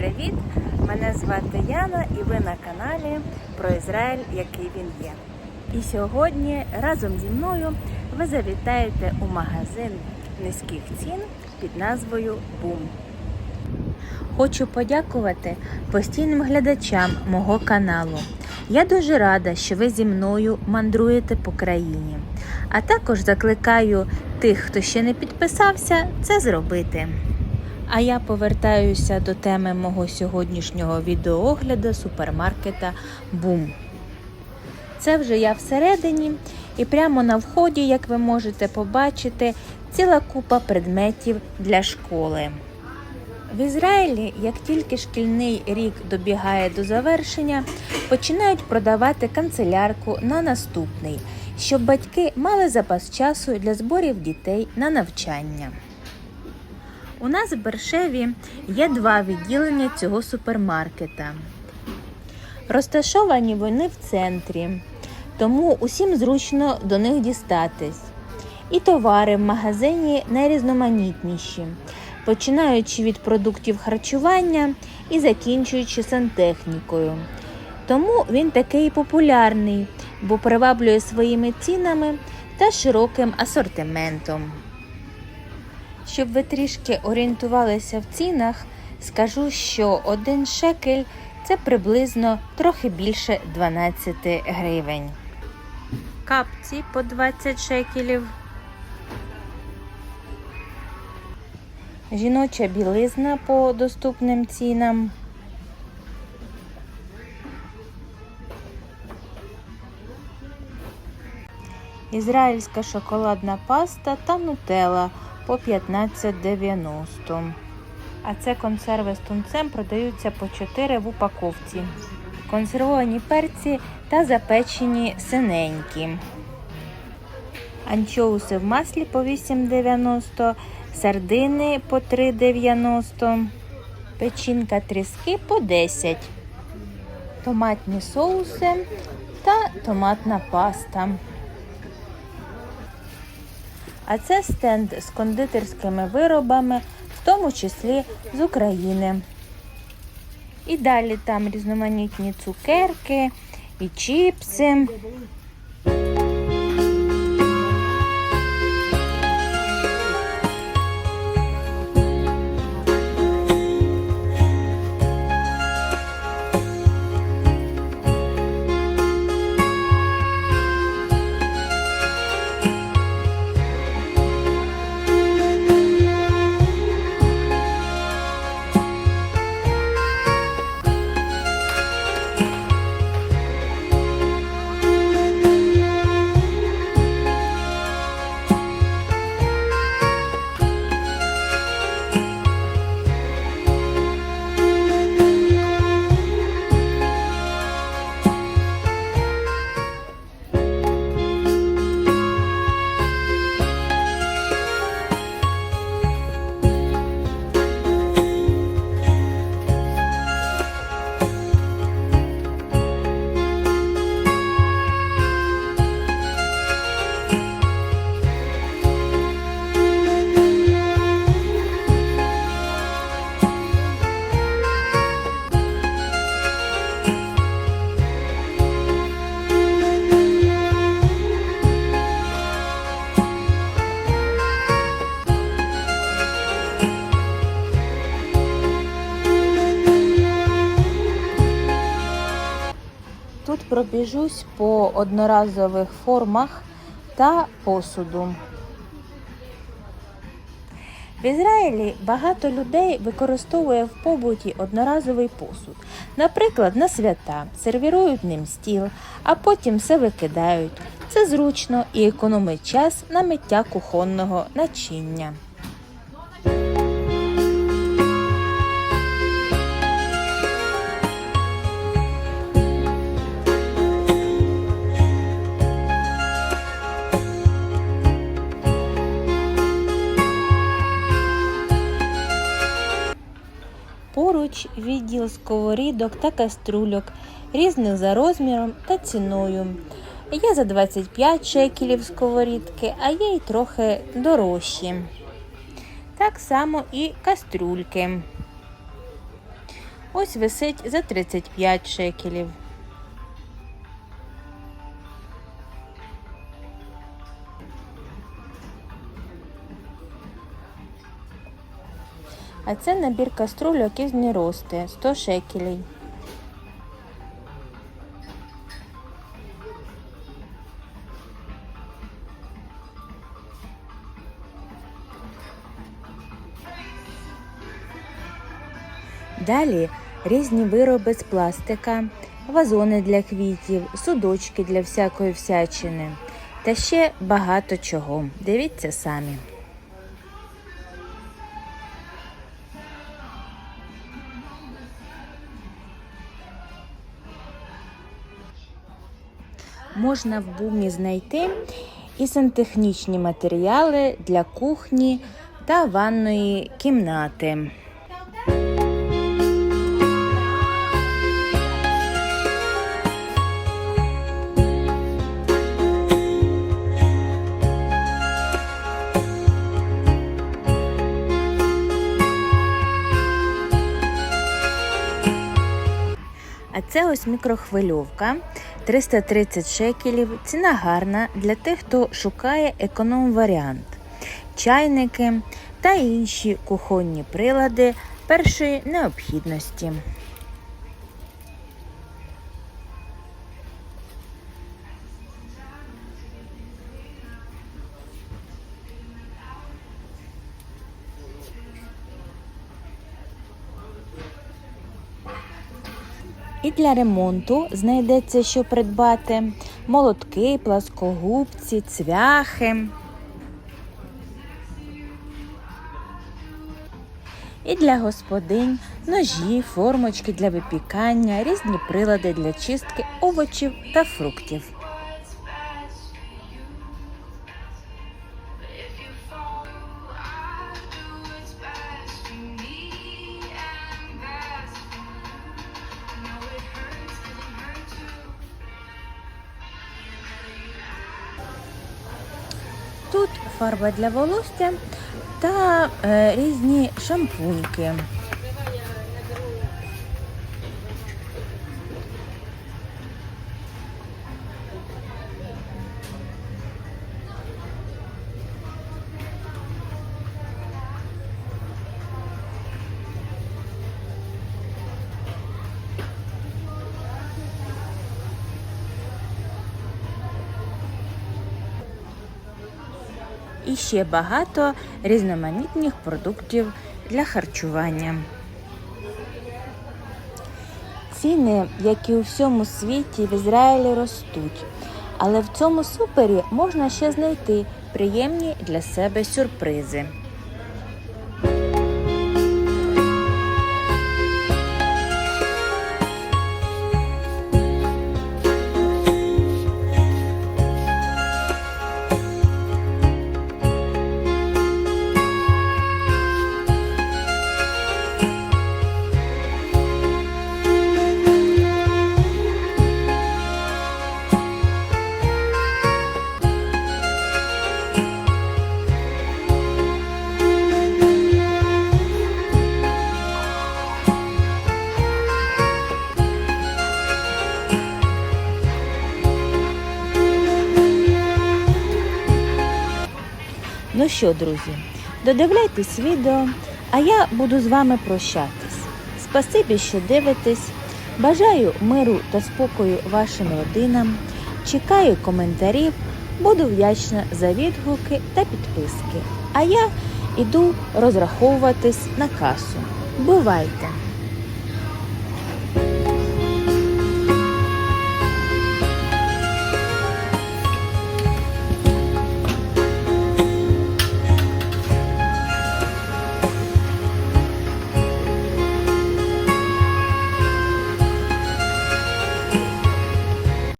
привіт! Мене звати Яна і ви на каналі про Ізраїль, який він є. І сьогодні разом зі мною ви завітаєте у магазин низьких цін під назвою Бум. Хочу подякувати постійним глядачам мого каналу. Я дуже рада, що ви зі мною мандруєте по країні. А також закликаю тих, хто ще не підписався, це зробити. А я повертаюся до теми мого сьогоднішнього відеоогляду супермаркета Бум. Це вже я всередині, і прямо на вході, як ви можете побачити, ціла купа предметів для школи. В Ізраїлі, як тільки шкільний рік добігає до завершення, починають продавати канцелярку на наступний, щоб батьки мали запас часу для зборів дітей на навчання. У нас в Бершеві є два відділення цього супермаркета. Розташовані вони в центрі, тому усім зручно до них дістатись. І товари в магазині найрізноманітніші, починаючи від продуктів харчування і закінчуючи сантехнікою. Тому він такий популярний, бо приваблює своїми цінами та широким асортиментом. Щоб ви трішки орієнтувалися в цінах, скажу, що один шекель це приблизно трохи більше 12 гривень. Капці по 20 шекелів. Жіноча білизна по доступним цінам. Ізраїльська шоколадна паста та нутелла по 15,90. А це консерви з тунцем продаються по 4 в упаковці. Консервовані перці та запечені синенькі. Анчоуси в маслі по 8,90, сардини по 3,90, печінка тріски по 10, томатні соуси та томатна паста. А це стенд з кондитерськими виробами, в тому числі з України. І далі там різноманітні цукерки і чіпси. Пробіжусь по одноразових формах та посуду. В Ізраїлі багато людей використовує в побуті одноразовий посуд. Наприклад, на свята сервірують ним стіл, а потім все викидають. Це зручно і економить час на миття кухонного начиння. Сковорідок та каструльок різних за розміром та ціною. Є за 25 шекелів сковорідки, а є й трохи дорожчі. Так само і каструльки. Ось висить за 35 шекелів. А це набір каструльок із нерости 100 шекелей. Далі різні вироби з пластика, вазони для квітів, судочки для всякої всячини та ще багато чого. Дивіться самі. Можна в бумі знайти і сантехнічні матеріали для кухні та ванної кімнати. А це ось мікрохвильовка 330 шекелів. Ціна гарна для тих, хто шукає економ-варіант. Чайники та інші кухонні прилади першої необхідності. І для ремонту знайдеться, що придбати молотки, пласкогубці, цвяхи. І для господинь ножі, формочки для випікання, різні прилади для чистки овочів та фруктів. Фарба для волосся та е, різні шампуньки. І ще багато різноманітних продуктів для харчування. Ціни, як і у всьому світі, в Ізраїлі ростуть, але в цьому супері можна ще знайти приємні для себе сюрпризи. Що, друзі, додивляйтесь відео, а я буду з вами прощатись. Спасибі, що дивитесь. Бажаю миру та спокою вашим родинам. Чекаю коментарів. Буду вдячна за відгуки та підписки. А я іду розраховуватись на касу. Бувайте!